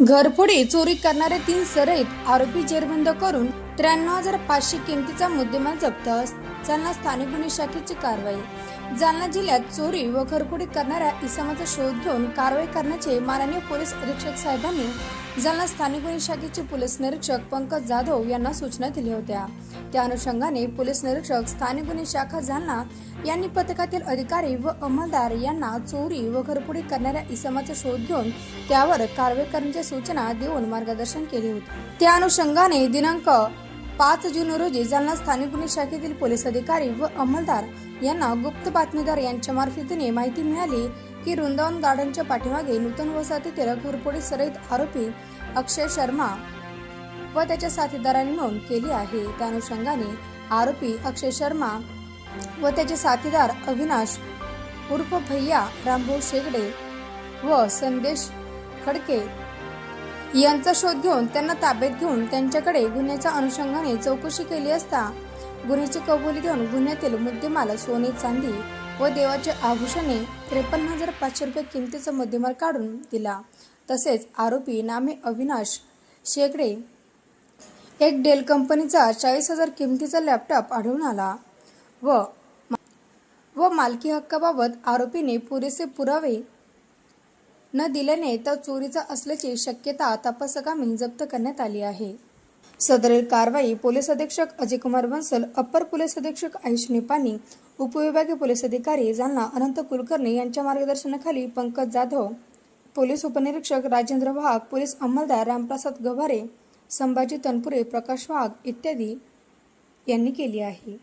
घरफोडी चोरी करणारे तीन सरईत आरोपी जेरबंद करून त्र्याण्णव हजार पाचशे किमतीचा मुद्देमाल जप्त जालना स्थानिक गुन्हे शाखेची कारवाई. जालना जिल्ह्यात चोरी व घरफोडी करणाऱ्या इसमाचा शोध घेऊन कारवाई करण्याचे माननीय पोलीस अधीक्षक साहेबांनी जालना स्थानिक गुन्हे शाखेचे पोलीस निरीक्षक पंकज जाधव यांना सूचना दिल्या होत्या. त्या अनुषंगाने पोलीस निरीक्षक स्थानिक गुन्हे शाखा जालना यांनी पथकातील अधिकारी व अंमलदार यांना चोरी व घरफोडी करणाऱ्या इसमाचा शोध घेऊन त्यावर कारवाई करण्याच्या सूचना देऊन मार्गदर्शन केले होते. त्या अनुषंगाने दिनांक पाच जून रोजी जालना स्थानिक गुन्हे शाखेतील पोलीस अधिकारी व अंमलदार यांना गुप्त बातमीदार यांच्या मार्फतीने माहिती मिळाली की वृंदावन गार्डनच्या पाठीमागे नूतन वसाहतीतील घोरपोडी सराईत आरोपी अक्षय शर्मा व त्याच्या साथीदारांनी नोंद केली आहे. त्या अनुषंगाने आरोपी अक्षय शर्मा व त्याचे साथीदार अविनाश उर्फ भैया रामभाऊ शेगडे व संदेश खडके यांचा शोध घेऊन त्यांना ताब्यात घेऊन त्यांच्याकडे गुन्ह्याच्या अनुषंगाने चौकशी केली असता गुन्ह्याची कबुली देऊन गुन्ह्यातील मुद्देमाल सोने चांदी व देवाचे आभूषणे त्रेपन्न हजार पाचशे रुपये किमतीचा मुद्देमाल काढून दिला. तसेच आरोपी नामे अविनाश शेकडे एक डेल कंपनीचा चाळीस हजार किमतीचा लॅपटॉप आढळून आला व व मालकी हक्काबाबत आरोपीने पुरेसे पुरावे न दिल्याने तर चोरीचा असल्याची शक्यता तपासकांनी जप्त करण्यात आली आहे. सदरील कारवाई पोलीस अधीक्षक अजय कुमार बन्सल अप्पर पोलीस अधीक्षक आयुष निपाणी उपविभागीय पोलीस अधिकारी जालना अनंत कुलकर्णी यांच्या मार्गदर्शनाखाली पंकज जाधव पोलीस उपनिरीक्षक राजेंद्र वाघ पोलीस अंमलदार रामप्रसाद गव्हारे संभाजी तनपुरे प्रकाश वाघ इत्यादी यांनी केली आहे.